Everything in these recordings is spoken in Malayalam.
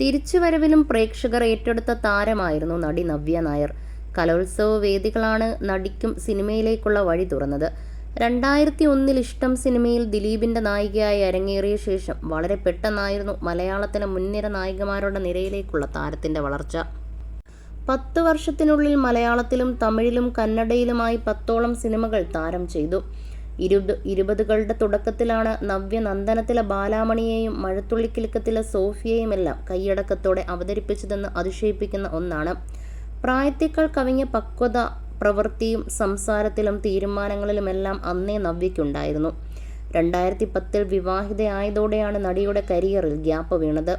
തിരിച്ചുവരവിലും പ്രേക്ഷകർ ഏറ്റെടുത്ത താരമായിരുന്നു നടി നവ്യ നായർ. കലോത്സവ വേദികളാണ് നടിക്കും സിനിമയിലേക്കുള്ള വഴി തുറന്നത്. രണ്ടായിരത്തി ഒന്നിൽ ഇഷ്ടം സിനിമയിൽ ദിലീപിന്റെ നായികയായി അരങ്ങേറിയ ശേഷം വളരെ പെട്ടെന്നായിരുന്നു മലയാളത്തിലെ മുൻനിര നായികമാരുടെ നിരയിലേക്കുള്ള താരത്തിന്റെ വളർച്ച. പത്ത് വർഷത്തിനുള്ളിൽ മലയാളത്തിലും തമിഴിലും കന്നഡയിലുമായി പത്തോളം സിനിമകൾ താരം ചെയ്തു. ഇരുപത് ഇരുപതുകളുടെ തുടക്കത്തിലാണ് നവ്യ നന്ദനത്തിലെ ബാലാമണിയെയും മഴത്തുള്ളിക്കിലുക്കത്തിലെ സോഫിയയുമെല്ലാം കൈയടക്കത്തോടെ അവതരിപ്പിച്ചതെന്ന് അതിശയിപ്പിക്കുന്ന ഒന്നാണ്. പ്രായത്തേക്കാൾ കവിഞ്ഞ പക്വത പ്രവൃത്തിയും സംസാരത്തിലും തീരുമാനങ്ങളിലുമെല്ലാം അന്നേ നവ്യയ്ക്കുണ്ടായിരുന്നു. രണ്ടായിരത്തി പത്തിൽ വിവാഹിതയായതോടെയാണ് നടിയുടെ കരിയറിൽ ഗ്യാപ്പ് വീണത്.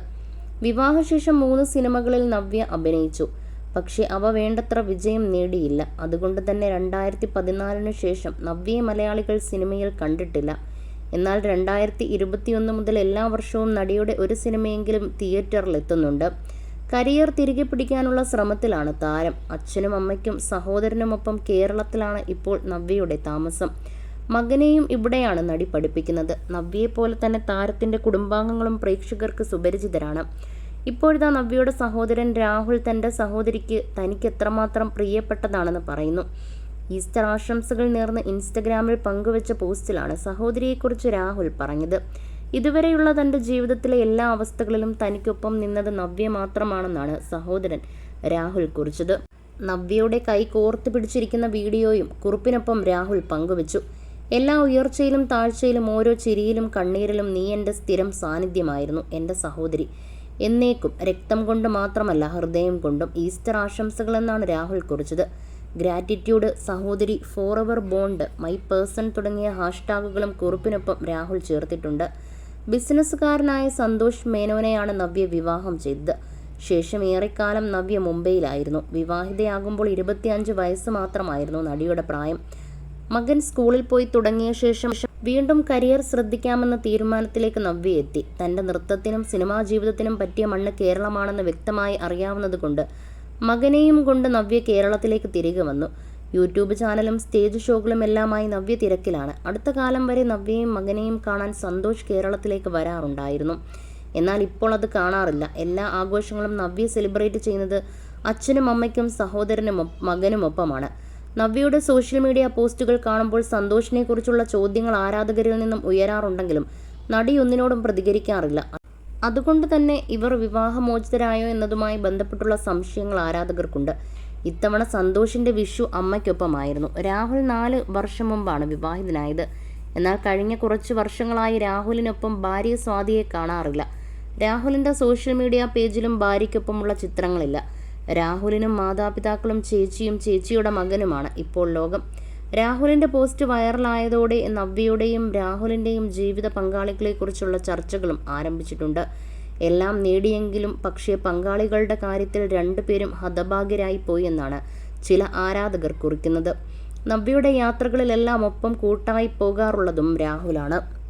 വിവാഹശേഷം മൂന്ന് സിനിമകളിൽ നവ്യ അഭിനയിച്ചു. പക്ഷേ അവ വേണ്ടത്ര വിജയം നേടിയില്ല. അതുകൊണ്ട് തന്നെ രണ്ടായിരത്തി പതിനാലിന് ശേഷം നവ്യയെ മലയാളികൾ സിനിമയിൽ കണ്ടിട്ടില്ല. എന്നാൽ രണ്ടായിരത്തി ഇരുപത്തിയൊന്ന് മുതൽ എല്ലാ വർഷവും നടിയുടെ ഒരു സിനിമയെങ്കിലും തിയേറ്ററിൽ എത്തുന്നുണ്ട്. കരിയർ തിരികെ പിടിക്കാനുള്ള ശ്രമത്തിലാണ് താരം. അച്ഛനും അമ്മയ്ക്കും സഹോദരനുമൊപ്പം കേരളത്തിലാണ് ഇപ്പോൾ നവ്യയുടെ താമസം. മകനെയും ഇവിടെയാണ് നടി പഠിപ്പിക്കുന്നത്. നവ്യയെപ്പോലെ തന്നെ താരത്തിന്റെ കുടുംബാംഗങ്ങളും പ്രേക്ഷകർക്ക് സുപരിചിതരാണ്. ഇപ്പോഴിതാ നവ്യയുടെ സഹോദരൻ രാഹുൽ തന്റെ സഹോദരിക്ക് തനിക്ക് എത്രമാത്രം പ്രിയപ്പെട്ടതാണെന്ന് പറയുന്നു. ഈസ്റ്റർ ആശംസകൾ നേർന്ന് ഇൻസ്റ്റഗ്രാമിൽ പങ്കുവച്ച പോസ്റ്റിലാണ് സഹോദരിയെക്കുറിച്ച് രാഹുൽ പറഞ്ഞത്. ഇതുവരെയുള്ള തന്റെ ജീവിതത്തിലെ എല്ലാ അവസ്ഥകളിലും തനിക്കൊപ്പം നിന്നത് നവ്യ മാത്രമാണെന്നാണ് സഹോദരൻ രാഹുൽ കുറിച്ചത്. നവ്യയുടെ കൈ കോർത്തു പിടിച്ചിരിക്കുന്ന വീഡിയോയും കുറിപ്പിനൊപ്പം രാഹുൽ പങ്കുവച്ചു. എല്ലാ ഉയർച്ചയിലും താഴ്ചയിലും ഓരോ ചിരിയിലും കണ്ണീരിലും നീ എന്റെ സ്ഥിരം സാന്നിധ്യമായിരുന്നു എന്റെ സഹോദരി. എന്നേക്കും രക്തം കൊണ്ട് മാത്രമല്ല ഹൃദയം കൊണ്ടും ഈസ്റ്റർ ആശംസകൾ എന്നാണ് രാഹുൽ കുറിച്ചത്. ഗ്രാറ്റിറ്റ്യൂഡ് സഹോദരി for forever bond my person തുടങ്ങിയ ഹാഷ്ടാഗുകളും കുറിപ്പിനൊപ്പം രാഹുൽ ചേർത്തിട്ടുണ്ട്. ബിസിനസ്സുകാരനായ സന്തോഷ് മേനോനെയാണ് നവ്യ വിവാഹം ചെയ്തത്. ശേഷം ഏറെക്കാലം നവ്യ മുംബൈയിലായിരുന്നു. വിവാഹിതയാകുമ്പോൾ ഇരുപത്തിയഞ്ച് വയസ്സ് മാത്രമായിരുന്നു നടിയുടെ പ്രായം. മകൻ സ്കൂളിൽ പോയി തുടങ്ങിയ ശേഷം വീണ്ടും കരിയർ ശ്രദ്ധിക്കാമെന്ന തീരുമാനത്തിലേക്ക് നവ്യ എത്തി. തന്റെ നൃത്തത്തിനും സിനിമാ ജീവിതത്തിനും പറ്റിയ മണ്ണ് കേരളമാണെന്ന് വ്യക്തമായി അറിയാവുന്നതുകൊണ്ട് മകനെയും കൊണ്ട് നവ്യ കേരളത്തിലേക്ക് തിരികെ വന്നു. യൂട്യൂബ് ചാനലും സ്റ്റേജ് ഷോകളും എല്ലാമായി നവ്യ തിരക്കിലാണ്. അടുത്ത കാലം വരെ നവ്യയും മകനെയും കാണാൻ സന്തോഷ് കേരളത്തിലേക്ക് വരാറുണ്ടായിരുന്നു. എന്നാൽ ഇപ്പോൾ അത് കാണാറില്ല. എല്ലാ ആഘോഷങ്ങളും നവ്യ സെലിബ്രേറ്റ് ചെയ്യുന്നത് അച്ഛനും അമ്മയ്ക്കും സഹോദരനും മകനുമൊപ്പമാണ്. നവ്യയുടെ സോഷ്യൽ മീഡിയ പോസ്റ്റുകൾ കാണുമ്പോൾ സന്തോഷിനെക്കുറിച്ചുള്ള ചോദ്യങ്ങൾ ആരാധകരിൽ നിന്നും ഉയരാറുണ്ടെങ്കിലും നടി ഒന്നിനോടും പ്രതികരിക്കാറില്ല. അതുകൊണ്ട് തന്നെ ഇവർ വിവാഹമോചിതരായോ എന്നതുമായി ബന്ധപ്പെട്ടുള്ള സംശയങ്ങൾ ആരാധകർക്കുണ്ട്. ഇത്തവണ സന്തോഷിന്റെ വിഷു അമ്മയ്ക്കൊപ്പമായിരുന്നു. രാഹുൽ നാല് വർഷം മുമ്പാണ് വിവാഹിതനായത്. എന്നാൽ കഴിഞ്ഞ കുറച്ച് വർഷങ്ങളായി രാഹുലിനൊപ്പം ഭാര്യ സ്വാതിയെ കാണാറില്ല. രാഹുലിന്റെ സോഷ്യൽ മീഡിയ പേജിലും ഭാര്യയ്ക്കൊപ്പമുള്ള ചിത്രങ്ങളില്ല. രാഹുലിനും മാതാപിതാക്കളും ചേച്ചിയും ചേച്ചിയുടെ മകനുമാണ് ഇപ്പോൾ ലോകം. രാഹുലിന്റെ പോസ്റ്റ് വൈറലായതോടെ നവ്യയുടെയും രാഹുലിന്റെയും ജീവിത പങ്കാളികളെക്കുറിച്ചുള്ള ചർച്ചകളും ആരംഭിച്ചിട്ടുണ്ട്. എല്ലാം നേടിയെങ്കിലും പക്ഷേ പങ്കാളികളുടെ കാര്യത്തിൽ രണ്ടുപേരും ഹതഭാഗ്യരായി പോയി എന്നാണ് ചില ആരാധകർ കുറിക്കുന്നത്. നവ്യയുടെ യാത്രകളിലെല്ലാം ഒപ്പം കൂട്ടായി പോകാറുള്ളതും രാഹുലാണ്.